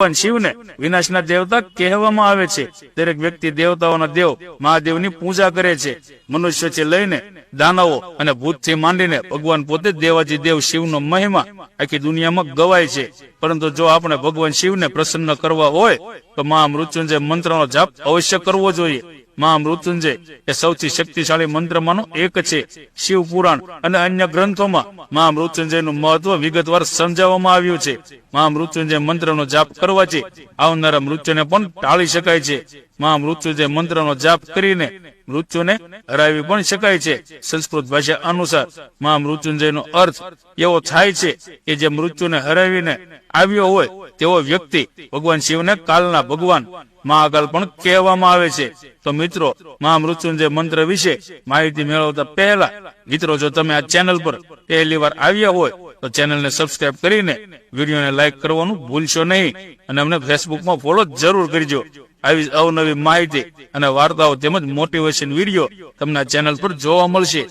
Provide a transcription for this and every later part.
ભગવાન શિવને વિનાશના દેવતા કહેવામાં આવે છે. દરેક વ્યક્તિ દેવતાઓના દેવ, મહાદેવની પૂજા કરે છે. મનુષ્યથી લઈને દાનવો અને ભૂતથી માંડીને ભગવાન પોતે દેવાજી દેવ શિવનો મહિમા આખી દુનિયામાં ગવાય છે. પરંતુ જો આપણે ભગવાન શિવને પ્રસન્ન કરવા હોય, તો મહા મૃત્યુંજય મંત્રનો જાપ અવશ્ય કરવો જોઈએ. મહા મૃત્યુંજય એ સૌથી શક્તિશાળી મંત્રમાંનો એક છે. શિવ પુરાણ અને અન્ય ગ્રંથોમાં મહા મૃત્યુંજયનું મહત્વ વિગતવાર સમજાવવામાં આવ્યું છે. મહા મૃત્યુંજય મંત્રનો જાપ કરવાથી આવનારા મૃત્યુને પણ ટાળી શકાય છે. મહા મૃત્યુંજય મંત્રનો જાપ કરીને મૃત્યુને હરાવી પણ શકાય છે. સંસ્કૃત ભાષા અનુસાર મહા મૃત્યુંજયનો અર્થ એવો થાય છે કે જે મૃત્યુને હરાવીને આવ્યો હોય તેવો વ્યક્તિ ભગવાન શિવને કાલના ભગવાન મહાકાલ પણ કહેવામાં આવે છે. તો મિત્રો મહા મૃત્યુંજય મંત્ર વિશે માહિતી મેળવતા પહેલા મિત્રો, જો તમે આ ચેનલ પર પહેલી વાર આવ્યા હોય તો ચેનલને સબસ્ક્રાઇબ કરીને વિડીયોને લાઈક કરવાનું ભૂલશો નહીં. અને અમને ફેસબુકમાં ફોલો જરૂર કરજો. આવી અવનવી માહિતી અને વાર્તાઓ તેમજ મોટિવેશન વીડિયો તમને ચેનલ પર જોવા મળશે.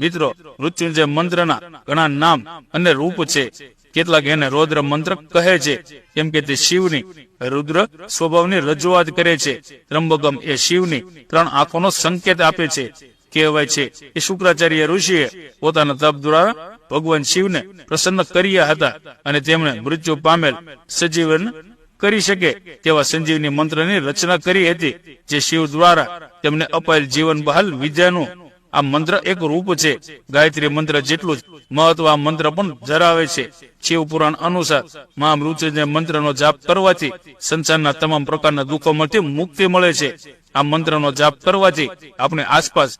મિત્રો, મૃત્યુંજય મંત્રના ઘણા નામ અને રૂપ છે. કેટલાક એને રૌદ્ર મંત્ર કહે છે. કેમ કે તે શિવની રુદ્ર સ્વભાવની રજૂઆત કરે છે. ત્રંબકમ એ શિવની ત્રણ આંખોનો સંકેત આપે છે. કહેવાય છે. એ શુક્રાચાર્ય ઋષિએ પોતાના તપ દ્વારા ભગવાન શિવને પ્રસન્ન કર્યા હતા અને તેમણે મૃત્યુ પામેલ સજીવન કરી શકે તેવા સંજીવની મંત્રની રચના કરી હતી, જે શિવ દ્વારા તેમને અપાયેલ જીવન બહાલ વિદ્યાનું આ મંત્ર એક રૂપ છે. ગાયત્રી મંત્ર જેટલું જ મહત્વ આ મંત્ર પણ ધરાવે છે. શિવ પુરાણ અનુસાર મહામૃત્યુંજય મંત્રનો જાપ કરવાથી સંસારના તમામ પ્રકારના દુઃખોમાંથી મુક્તિ મળે છે. આ મંત્રનો જાપ કરવાથી આપણે આસપાસ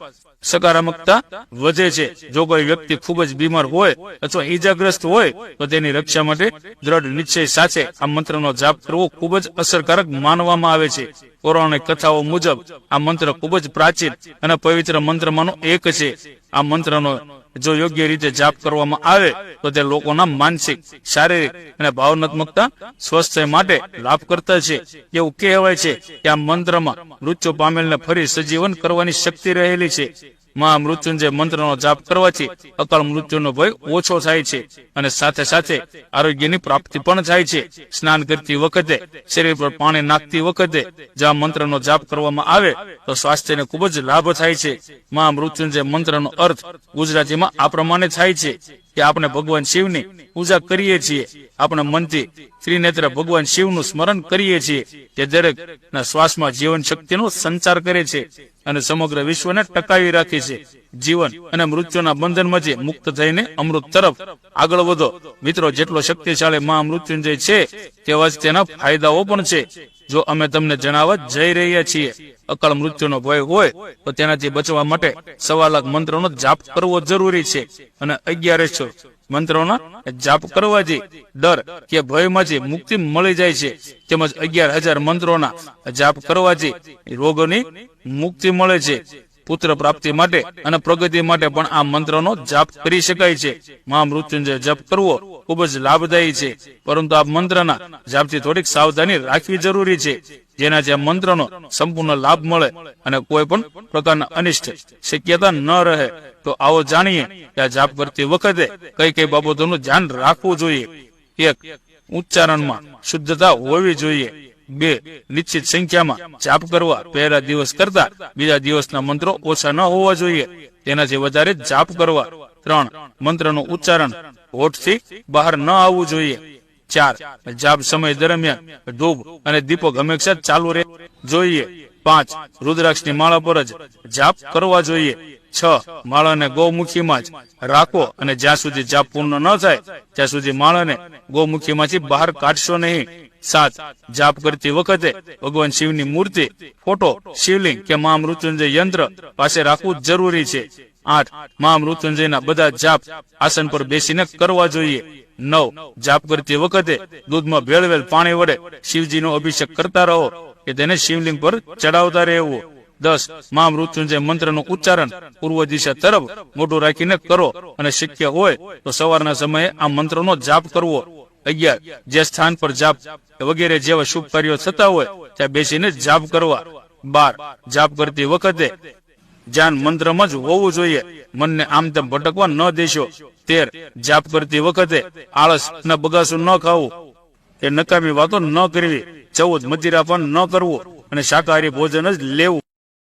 સકારાત્મકતા વધે છે. જો કોઈ વ્યક્તિ ખૂબ જ બીમાર હોય અથવા ઈજાગ્રસ્ત હોય, તો તેની રક્ષા માટે દ્રઢ નિશ્ચય સાથે આ મંત્રનો જાપ કરવો ખૂબ જ અસરકારક માનવામાં આવે છે. પૌરાણિક કથાઓ મુજબ આ મંત્ર ખૂબ જ પ્રાચીન અને પવિત્ર મંત્રમાંનો એક છે. આ મંત્રનો જો યોગ્ય રીતે જાપ કરવામાં આવે, તો તે લોકોના માનસિક, શારીરિક અને ભાવનાત્મકતા સ્વસ્થ માટે લાભ કરતા છે. એવું કહેવાય છે કે આ મંત્રમાં મૃત્યુ પામેલને ફરી સજીવન કરવાની શક્તિ રહેલી છે. મહા મૃત્યુંજય મંત્રનો જાપ કરવાથી અકાળ મૃત્યુનો ભય ઓછો થાય છે અને સાથે સાથે આરોગ્યની પ્રાપ્તિ પણ થાય છે. સ્નાન કરતી વખતે, શરીર પર પાણી નાખતી વખતે જ્યાં મંત્રનો જાપ કરવામાં આવે, તો સ્વાસ્થ્યને ખૂબ જ લાભ થાય છે. માં મૃત્યુંજય મંત્રનો અર્થ ગુજરાતીમાં આ પ્રમાણે થાય છે કે આપણે ભગવાન શિવની પૂજા કરીએ છીએ. આપણે મનથી ત્રિનેત્ર ભગવાન શિવનું સ્મરણ કરીએ છીએ તે દરેક ના શ્વાસમાં જીવન શક્તિનો સંચાર કરે છે. અને સમગ્ર વિશ્વને ટકાવી રાખી છે. જીવન અને મૃત્યુના બંધનમાંથી મુક્ત થઈને અમૃત તરફ આગળ વધો. મિત્રો, જેટલો શક્તિશાળી મહામૃત્યુંજય છે, તેવા જ તેના ફાયદાઓ પણ છે. જો અમે તમને જણાવવા જઈ રહ્યા છીએ, અકાળ મૃત્યુનો ભય હોય, તો તેનાથી બચવા માટે સવા લાખ મંત્રનો જાપ કરવો જરૂરી છે. અને અગિયારસો મંત્રોના જાપ કરવાથી ડર કે ભયમાંથી મુક્તિ મળી જાય છે, તેમજ અગિયાર હજાર મંત્રોના જાપ કરવાથી રોગોની મુક્તિ મળે છે. પુત્ર પ્રાપ્તિ માટે અને પ્રગતિ માટે પણ આ મંત્રનો જાપ કરી શકાય છે. મહામૃત્યુંજય જપ કરવો ખૂબ જ લાભદાયી છે. પરંતુ આ મંત્રના જાપથી થોડીક સાવધાની રાખવી જરૂરી છે. જેનાથી આ મંત્રનો સંપૂર્ણ લાભ મળે અને કોઈ પણ પ્રકારના અનિષ્ટ શક્યતા ન રહે. તો આવો જાણીએ કે આ જાપ કરતી વખતે કઈ કઈ બાબતોનું ધ્યાન રાખવું જોઈએ. એક, ઉચ્ચારણમાં શુદ્ધતા હોવી જોઈએ. બે, નિશ્ચિત સંખ્યામાં જાપ કરવા પહેલા દિવસ કરતા બીજા દિવસના મંત્રો ઓછા ન હોવા જોઈએ. તેનાથી વધારે જાપ કરવા ત્રણ, મંત્રનું ઉચ્ચારણ હોઠથી બહાર ન આવવું જોઈએ. ચાર, જાપ સમય દરમિયાન ધૂપ અને દીપક હંમેશા ચાલુ રહે જોઈએ. પાંચ, રુદ્રાક્ષની માળા પર જ જાપ કરવા જોઈએ. છ, માળાને ગૌમુખીમાં જ રાખો અને જ્યાં સુધી જાપ પૂર્ણ ન થાય, ત્યાં સુધી માળાને ગૌમુખીમાંથી બહાર કાઢશો નહીં. સાત, જાપ કરતી વખતે ભગવાન શિવની મૂર્તિ, ફોટો, શિવલિંગ કે મહામૃત્યુંજય યંત્ર પાસે રાખવું જરૂરી છે. આઠ મહામૃત્યુંજયના બધા જાપ આસન પર બેસીને કરવા જોઈએ. નવ, જાપ કરતી વખતે દૂધમાં ભેળવેલ પાણી વડે શિવજીનો અભિષેક કરતા રહો કે તેને શિવલિંગ પર ચડાવતા રહેવું. દસ મહામૃત્યુંજય મંત્રનું ઉચ્ચારણ પૂર્વ દિશા તરફ મોઢું રાખીને કરો અને શક્ય હોય તો સવારના સમયે આ મંત્રનો જાપ કરવો. અગિયાર જે સ્થાન પર જાપ વગેરે જેવા શુભ કાર્યો થતા હોય, ત્યાં બેસીને જાપ કરવા. બાર, જાપ કરતી વખતે ધ્યાન મંત્રમાં જ હોવું જોઈએ. મનને આમ તેમ ભટકવા ન દેશો. તેર, જાપ કરતી વખતે આળસ અને બગાસું ન ખાવું. એ નકામી વાતો ન કરવી. ચૌદ મદિરાપાન ન કરવું. અને શાકાહારી ભોજન જ લેવું.